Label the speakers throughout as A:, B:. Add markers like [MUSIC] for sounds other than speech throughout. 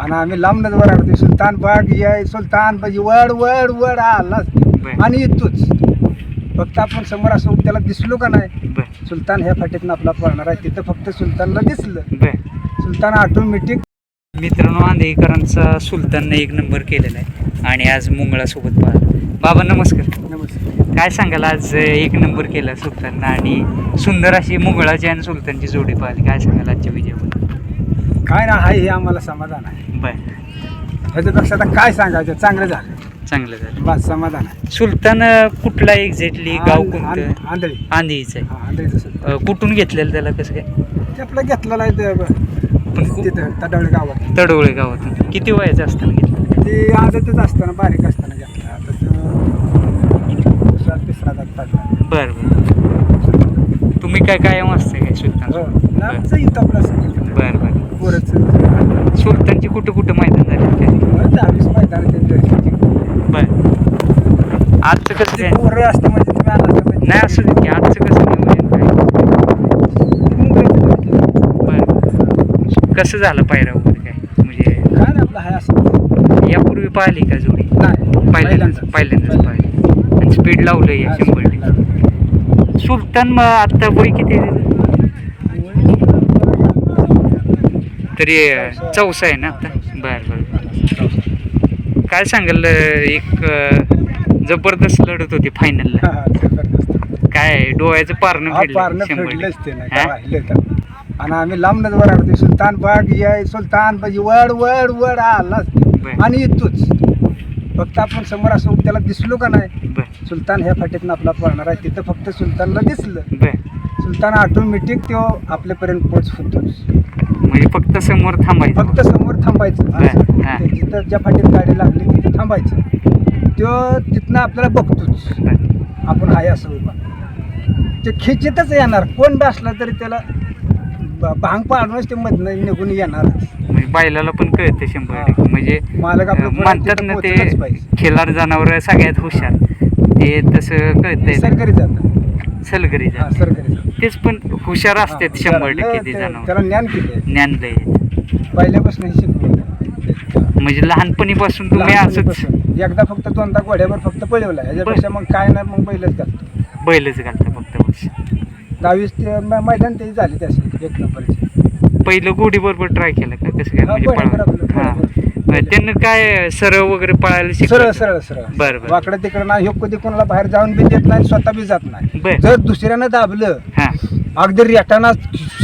A: आणि आम्ही लांबनच वराडतो सुलतान बाग ये सुलतान बाग वड वड वड आलाच. आणि येतोच फक्त आपण समोर असं त्याला दिसलो का नाही सुलतान ह्या फाटीतनं आपला पळणार आहे. तिथं फक्त सुलतानला दिसलं. सुलतान ऑटोमॅटिक
B: मित्रांनो आंधेकरांचा सुलतानने एक नंबर केलेला आहे. आणि आज मुंगळासोबत पाहिला बाबा नमस्कार.
A: नमस्कार.
B: काय सांगाल आज एक नंबर केला सुलताननं आणि सुंदर अशी मुंगळाची आणि सुलतानची जोडी पाहिली. काय सांगाल आजच्या विजयाबद्दल?
A: काय ना हाय हे आम्हाला समाधान आहे.
B: बर.
A: ह्याच्यापेक्षा आता काय सांगायचं? चांगलं झालं.
B: चांगलं झालं.
A: बस समाधान आहे.
B: सुलतान अं, कुठला एक्झॅक्टली गाव कोणतं?
A: आंधळी.
B: आंधीच आहे.
A: हा.
B: अं, कुठून घेतलेलं त्याला कसं काय?
A: ते आपलं घेतलेलं आहे ते ब-
B: पण खूप
A: तिथं तडवळे गावात.
B: तडोळे गावातून. किती वयाचं असताना घेतलं?
A: ते आदतच असताना बारीक असताना घेतला. आता तो दुसरा तिसरा जात पडला
B: बरं बरं. तुम्ही काय कायम असतं काय
A: हो
B: सुलतान
A: आमचं इथं आपलं सांगितलं
B: बरं. बरं
A: पोरच
B: सुलतानची कुठं कुठं मैदान झाले
A: दहावीस मैदान
B: बरं. आजचं कसं काय?
A: पोरं असतं म्हणजे तुम्ही आला
B: नाही असं दे की आजचं कसं नियोजन काय. बरं. कसं झालं पायरा वगैरे काय? म्हणजे
A: काय आपलं हाय असं.
B: यापूर्वी पाहिली का जोडी?
A: नाही
B: पहिल्यांदाच पहिल्यांदाच. पाहिली. आणि स्पीड लावलं या शंभर सुलतान मग आता वय किती आहे त्याचं? तरी चौसा आहे ना आता? बरं बरं काय सांगाल एक जबरदस्त लढत होती फायनलला. काय डोळ्याचं पारणं.
A: आणि आम्ही लांबनच वराडतो सुलतान बाग ये सुलतान बाग वड वड वड आलाच. आणि येतोच फक्त आपण समोर असं त्याला दिसलो का नाही? सुलतान ह्या फाटीतनं आपला पळणार आहे. तिथं फक्त सुलतानला दिसलं. सुलतान ऑटोमॅटिक तो आपल्यापर्यंत पोच होतोच
B: म्हणजे फक्त समोर थांबायचं
A: फक्त समोर थांबायचं
B: बरं,
A: असं.
B: हा.
A: ते जिथं ज्या फाटीत गाडी लागली तिथं थांबायचं तो तिथनं आपल्याला बघतोच. आपण आहे असं उभा ते खिचितच येणार कोण बी असला तरी त्याला ब- भांग पाडूनच ते मधनं निघून येणार
B: म्हणजे बैलाला पण कळतं शंभर. टक्के म्हणजे
A: मालक आपलं
B: अं,
A: पुढे
B: म्हणतात
A: तिथं
B: ना
A: पोहोचलंच
B: ते
A: पाहिजे.
B: खिलार जनावर सगळ्यात हुशार ते तसं कळतंय
A: सरकारी जात
B: सलगरी
A: हा सरकारी जात
B: तेच पण हुशार असतात
A: हा,
B: शंभर
A: त्याला-
B: टक्के ते जनावर
A: त्याला ज्ञान किती आहे?
B: ज्ञान लय
A: पहिल्यापासून हे शिकवलं
B: म्हणजे लहानपणीपासून तुम्ही असंच
A: लहानपणीपासून. एकदा फक्त दोनदा घोड्यावर फक्त पळवला ह्याच्यापेक्षा मग काय नाही मग बैलच घालतो.
B: बैलच घालता फक्त बस.
A: दहावीस ते म- मैदान ते झाले त्याचे एक नंबरचे.
B: पहिलं गोडी बरोबर ट्राय केलं का? कसं काय
A: हा,
B: म्हणजे
A: बरोबर,
B: हा.
A: बरोबर.
B: त्यांना काय सरळ वगैरे पळायला
A: सरळ सरळ सरळ.
B: बरं, बरं.
A: वाकडं तिकडं नाही ह्यो कधी कोणाला बाहेर जाऊन बी देत नाही स्वतः बी जात नाही.
B: बर.
A: जर दुसऱ्यानं दाबलं
B: हा.
A: अगदी रेटाना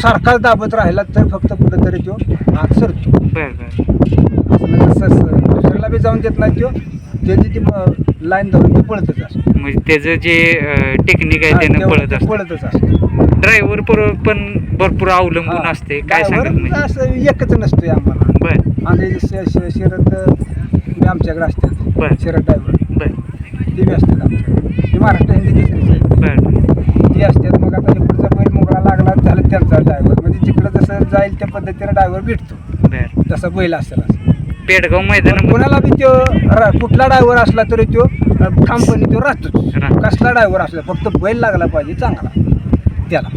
A: सारखाच दाबत राहिला तर फक्त कुठंतरी तो आत सरतो.
B: बर बर.
A: असं नाही दुसऱ्याला बी जाऊन देत नाही तो. त्याची ती लाईन धरून ते पळतच असतो.
B: म्हणजे त्याचं जे टेक्निक आहे त्यानं पळत असतं.
A: पळतच असतो.
B: ड्रायव्हर पण भरपूर अवलंबून. असते. काय सांगत
A: असं एकच नसतोय आम्हाला.
B: बर.
A: आणि शरद आमच्याकडे असतात. शरद ड्रायव्हर
B: बर.
A: ते बी असतात आमच्याकडे. ते महाराष्ट्र हिंदी.
B: बर.
A: ती असतात मग आता इकडचा बैल मोकळा लागला झालं त्यांचा ड्रायव्हर म्हणजे जिकडं जसं जाईल त्या पद्धतीने ड्रायव्हर भेटतो. तसा बैल असेल असं.
B: पेडगाव मैदान
A: कोणाला बी तो रा- कुठला ड्रायव्हर असला तरी तो ठामपणे तो राहतोच.
B: राहतो.
A: कसला ड्रायव्हर असला फक्त बैल लागला पाहिजे चांगला. त्याला.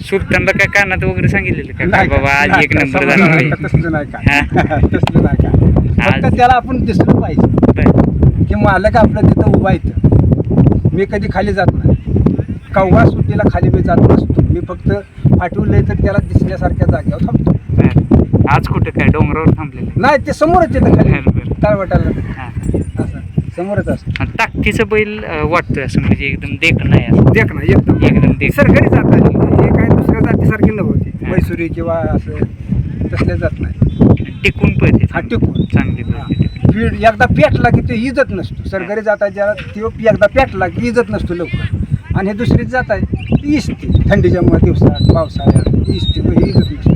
B: सुलतानला काय कानात वगैरे सांगितलेलं का? काय
A: नाही
B: बाबा आज
A: नाही
B: एक
A: का,
B: नंबर
A: समोर
B: झाला.
A: नाही का,
B: पाहिजे.
A: तसलं नाही? का? तसलं नाही का? [LAUGHS]
B: आज-
A: फक्त त्याला आपण दिसलं पाहिजे.
B: बर.
A: की मालक आपलं तिथं उभा इथं. मी कधी खाली जात नाही. कव्वा सुट्टीला खाली मी जात नसतो. मी फक्त पाठवलंय तर त्याला दिसण्यासारख्या जागेवर थांबतो.
B: बर. आज कुठं काय डोंगरावर थांबलेलं
A: नाही ते समोरच येतं खाली. तळवटाला
B: हा.
A: असं समोरच असतं
B: आणि ताकदीचं बैल अं, वाटतोय असं म्हणजे एकदम देखणं आहे असं.
A: देख ना एकदम.
B: एकदम देख.
A: सरकारी जात आहे हे काय दुसऱ्या जातीसारखी नव्हती. मैसुरी किंवा असं तसले जात नाही.
B: टिकून पळते
A: हा टिकून.
B: चांगली
A: हा.
B: पळते
A: पीड एकदा पेटला की ते इजत नसतो. सरकारी जात आहे ज्याला तो एकदा पेटला की इजत नसतो लवकर. आणि हे दुसरी जात आहे ती इजते थंडीच्या दिवसात पावसाळ्यात इजते तो इजत नसतो.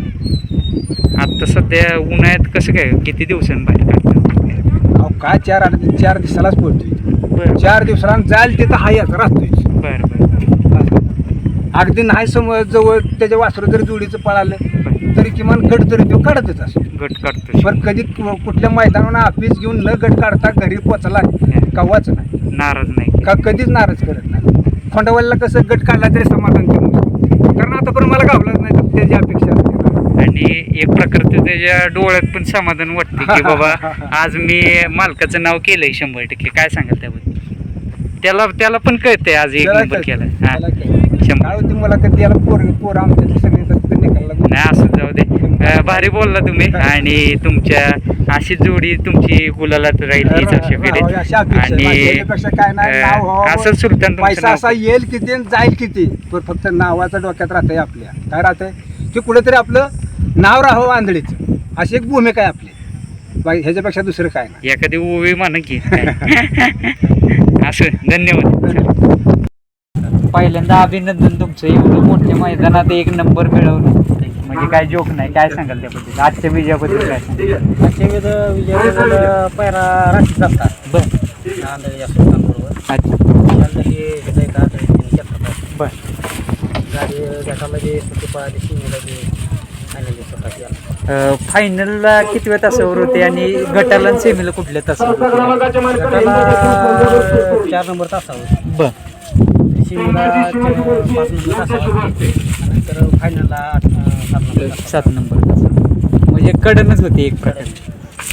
B: आता सध्या उन्हाळ्यात कसं काय किती दिवसांनी बाहेर काढतात?
A: अहो काय चार आठ चार दिवसालाच
B: बरं.
A: चार दिवसाला जाईल तिथं हायच राहतोय.
B: बरं बरं
A: अगदी नाही समोर जवळ त्याच्या वासरू जरी जोडीचं पळालं तरी किमान गट तरी तो काढतच असतो.
B: गट काढतो
A: पण कधी कुठल्या मैदानावर ऑफिस घेऊन न गट काढता घरी पोचला कव्वाच नाही.
B: नाराज नाही
A: का कधीच नाराज करत नाही. खोंडवलीला कसं गट काढला तरी समाधान करू कारण आता पण मला गावलाच नाही त्याची अपेक्षा.
B: आणि एक प्रकारचं त्याच्या डोळ्यात पण समाधान वाटते की बाबा [LAUGHS] आज मी मालकाचं नाव केलंय शंभर टक्के. काय सांगाल त्याबद्दल? त्याला त्याला पण कळतंय आज एक
A: त्याला
B: नंबर
A: कळतं,
B: केलाय. हा.
A: त्याला कळतं.
B: शंभर.
A: काय होती मला कधी याला पोर पोर आमच्या सगळे तर निकाला
B: नाही. असं जाऊ दे. अं, भारी बोलला तुम्ही. [LAUGHS] आणि तुमच्या अशी जोडी तुमची गुलालात राहील हीच आशा करेल
A: अशा अपेक्षा आहे.
B: आणि
A: बाकी याच्यापेक्षा काय नाही. नाव
B: अं,
A: व्हावं.
B: असं सुलतान तुमचं
A: पैसा
B: नाव
A: असा येईल किती आणि जाईल किती. पण फक्त नावाचं डोक्यात राहतंय आपल्या. काय राहतंय? की कुठेतरी आपलं नाव राहावं आंधळीचं अशी एक भूमिका आहे आपली. बाई ह्याच्यापेक्षा दुसरं काय नाही.
B: एखादी ओवी म्हणा की. [LAUGHS] असं धन्यवाद. पहिल्यांदा अभिनंदन तुमचं. एवढं मोठ्या मैदानात एक नंबर मिळवलं. म्हणजे काय जोक नाही काय सांगाल त्याबद्दल? आजच्या विजयाबद्दल काय सांगाल?
C: आजच्या विध विजय पैरा राशीत जातात
B: बर.
C: सुलतानबरोबर
B: अच्छा
C: त्यानंतर हे हृदय का घेतात
B: बर.
C: गाडी गटामध्ये सुट्टी
B: फायनलला कितव्या तासावर होते आणि गटाला आणि सेमीला कुठल्या तासावर होते?
C: गटाला चार नंबर तासावर.
B: बर.
C: पाच नंबर तासावर नंतर फायनलला आठ सात नंबर तासावर.
B: सात नंबर. तासावर म्हणजे कडनच होती एक प्रकारे.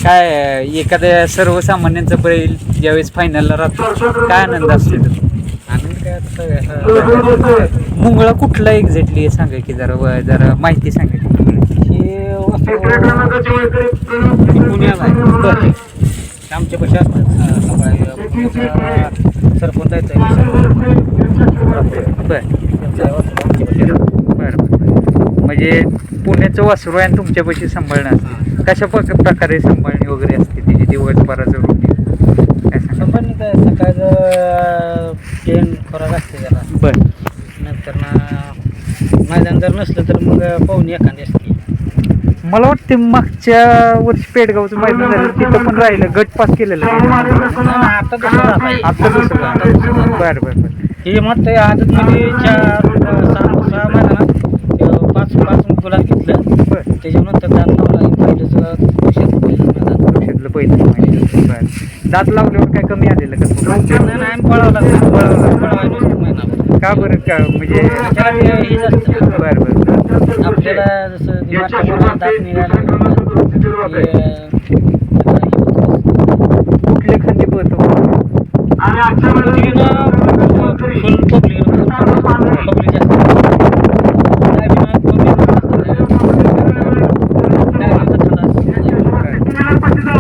B: काय एखाद्या सर्वसामान्यांचं बैल ज्यावेळेस फायनलला राहतो काय आनंद असतो तो?
C: आनंद काय आता सगळ्या-
B: मुंगळा कुठला एक्झॅक्टली सांगा की जरा व- जरा माहिती सांगा की.
C: पुण्याला आहे
B: बरं
C: आमच्या सरपंच आहेत
B: म्हणजे पुण्याचं वासरू आहे आणि तुमच्यापाशी सांभाळणं कशा प्रक- प्रकारे सांभाळणी वगैरे असते त्याची दिवसभराचं रुटीन काय
C: संपन्न काय सकाळचं पेन खोराक असते त्याला.
B: बर.
C: नंतर ना मैदान जर नसलं तर मग पाहुणे एखादी असते
B: मला वाटते मागच्या वर्षी पेडगावचं मैदान झालं तिथं पण राहिलं गट पास केलेलं.
C: आता
B: आता. बर बर बर.
C: हे म्हणतं आदत मध्ये चार सहा सहा मैदानात पाच पाच गुलाब घेतलं.
B: बर.
C: त्याच्यानंतर दात लावला पहिलं.
B: पहिलं दात लावल्यावर काय कमी आलेलं का
C: नाही नाही, आम्ही पळवला पळवला पळवायला
B: का बरं? का म्हणजे बर बर.
C: आपल्याला जसं दिमाग दात.
B: कुठले खांदे पळतो
C: काय.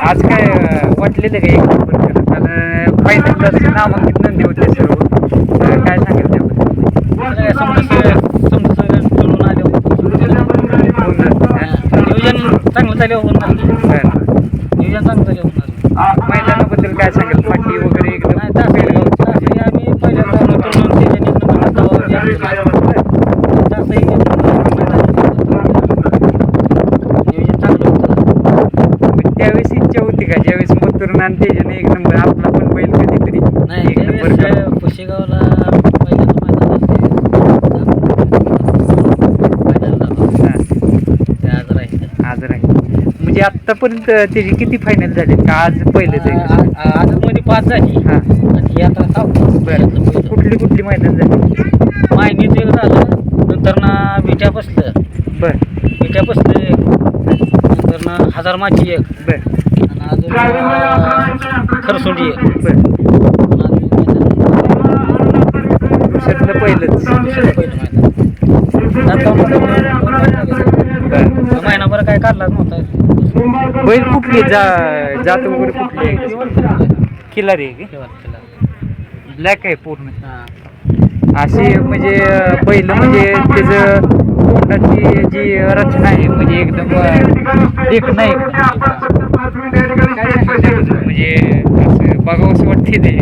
B: आज काय वाटलेलं का एक नंबर करत आणि फायनल नामांकित नंदी होते सर्व अं, काय सांगेल त्याबद्दल
C: समजा समजा जुळून आले नियोजन चांगलं झालं होणार
B: बरं.
C: नियोजन चांगलं झालं होणार
B: मैदानाबद्दल काय सांगेल? पाठी वगैरे एकदम
C: नाही तासही आम्ही पहिल्यांदा तासही नियोजन चांगलं होतं.
B: मग त्यावेळेस इच्छा होती का? ज्यावेळेस मथुरन आणि त्याच्याने एक नंबर आपला पण बैल कधीतरी.
C: नाही
B: एक नंबर
C: त्यावेळेस
B: करा.
C: पुशेगावला पहिल्यांदा मैदान झालं
B: हां,
C: ते आज राहिलं
B: आज राहील म्हणजे आतापर्यंत त्याची किती फायनल झाले? का आज पहिलेच आहे
C: आदत मध्ये पाच झाली.
B: हां.
C: आणि आता.
B: बरं. कुठली कुठली मैदान झाली?
C: मायनीच एक झालं. नंतर ना विट्या बसलं
B: बर.
C: विट्या बसलं एक. नंतर ना हजार माची एक.
B: बर.
C: आणि अजून अं, खरसुंडी एक.
B: बर.
C: आणि अजून
B: दुसऱ्यातलं पहिलंच.
C: दुसरं पहिलं मैदान. आता मग.
B: बर.
C: महिनाभर काय काढलाच नव्हता.
B: बैल कुठली जा जात वगैरे कुठली आहे किल्लारी आहे? ब्लॅक आहे पूर्ण. अशी म्हणजे बैल म्हणजे त्याचं तोंडाची जी रचना आहे म्हणजे एकदम एक नाही? म्हणजे असं बघावं असं वाटते ते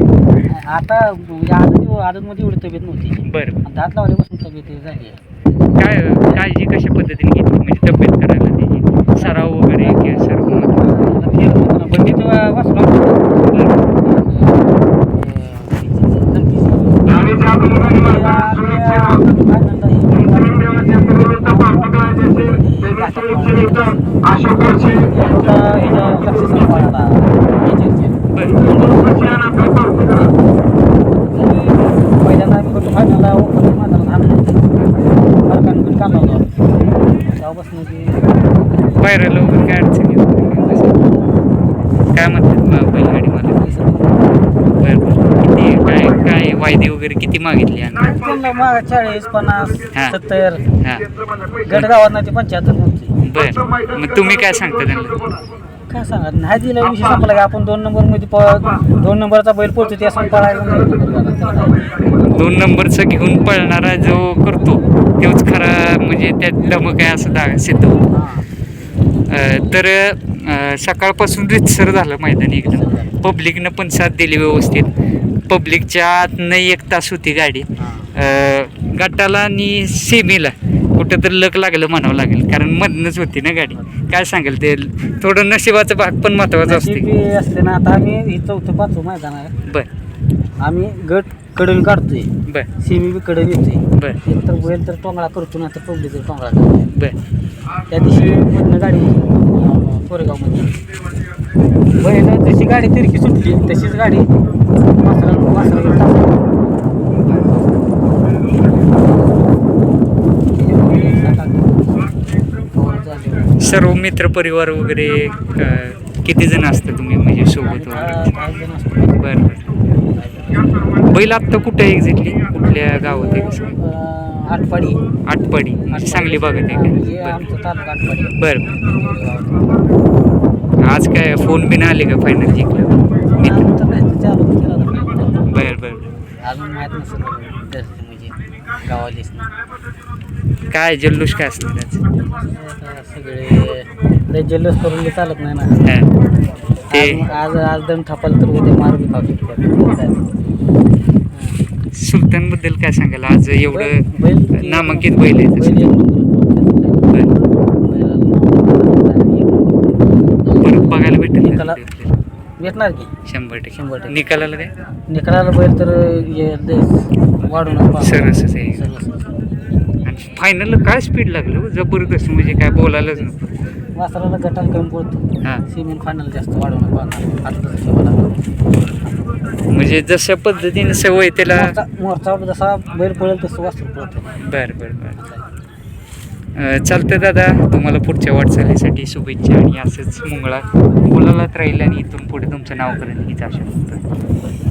C: आता आदत आदतमध्ये एवढी तब्येत नव्हती
B: बरं
C: दात लावल्यापासून तब्येत झाली
B: काय काळजी कशा पद्धतीने घेतली म्हणजे तब्येत करायला त्याची सराव वगैरे किंवा सर्व
C: आता फिरत होतो ना, बंदीत वाचला पहिल्यांदा आम्ही फक्त फायनलला ओपन मैदानात हाणलं. फरकानं पण काढला होता. तेव्हापासून ते
B: पायऱ्याला वगैरे काय अडचणी? काय म्हणतात बैलगाडी मला किती काय काय वायदे वगैरे किती मागितली
C: त्यांना चाळीस पन्नास
B: हा.
C: सत्तर.
B: हां.
C: गट गावात नाही ते पंच्याहत्तर म्हणते
B: बरं. मग तुम्ही काय सांगता त्यांना?
C: काय सांगा नाही. दिला विषय संपला की आपण दोन नंबरमध्ये प- दोन नंबरचा बैल पोहोचतो ते असं पळायला नाही. काय?
B: दोन नंबरचा घेऊन पळणारा जो करतो तोच खरा म्हणजे त्यात दमक आहे असं दा सिद्ध होतं. तर सकाळपासून रितसर झालं मैदान एकदम पब्लिकनं पण साथ दिली व्यवस्थित. पब्लिकच्या आतनं एक तास होती गाडी. गटाला आणि सेमीला कुठं तर लक लागलं म्हणावं लागेल. कारण मधनच होती ना गाडी. काय सांगेल ते? थोडं नशिबाचा भाग पण महत्त्वाचा असते
C: ना आता आम्ही चौथं पाचवं मैदान आहे
B: बर.
C: आम्ही गट कडून काढतोय.
B: बर.
C: सेमी बी कडून येतोय.
B: बर.
C: एक तर बैल तर टोंगळा करतो ना तर पब्लिक टोंगळा करतो.
B: बर.
C: त्या दिवशी पूर्ण गाडी कोरेगावमध्ये. बैल जशी गाडी तिरकी सुटली तशीच गाडी वासरा वासरा
B: सर्व मित्र परिवार वगैरे अं, किती जण असतं तुम्ही म्हणजे सोबत वगैरे? बर बर. बैल आत्ता कुठं एक्झॅक्टली? कुठल्या गावात आहे?
C: आटपाडी.
B: आटपाडी. म्हणजे सांगली भागात आहे का? बर. बर आज काय फोन बिन आले का फायनल जिंकलं. बर बर
C: अजून माहीत नसेल दर्शन म्हणजे गावालीच
B: काय जल्लोष काय असणार
C: आता सगळे जल्लोष करून चालत नाही ना.
B: ते
C: आज आज दम थापाल तर उद्या मार बी खाऊ शकतात
B: सुलतानबद्दल काय सांगाल? आज एवढं
C: बैल-
B: नामांकित बैल आहे. परत बघायला भेटेल?
C: भेटणार की?
B: शंभर
C: शंभर
B: टक्के.
C: टक्के.
B: निकालाला काय
C: निकालाला बैल तर वाढून
B: सरसच आहे. आणि फायनल काय स्पीड लागलं हो? जबरदस्त म्हणजे काय बोलायलाच नको.
C: वासराला गटाला कमी पडतो
B: हां.
C: सिमेंट फायनल जास्त वाढवून पाहणार आता
B: म्हणजे जशा पद्धतीने सवय त्याला
C: मोरचा- मोरचा जसा बैल पळेल तसं वासरू पळतो.
B: बर बर बर. अं, चालतं दादा तुम्हाला पुढच्या वाटचालीसाठी शुभेच्छा आणि असंच मुंगळा मुलालाच राहील आणि इथून पुढे तुमचं नाव करेल हीच आशा करतो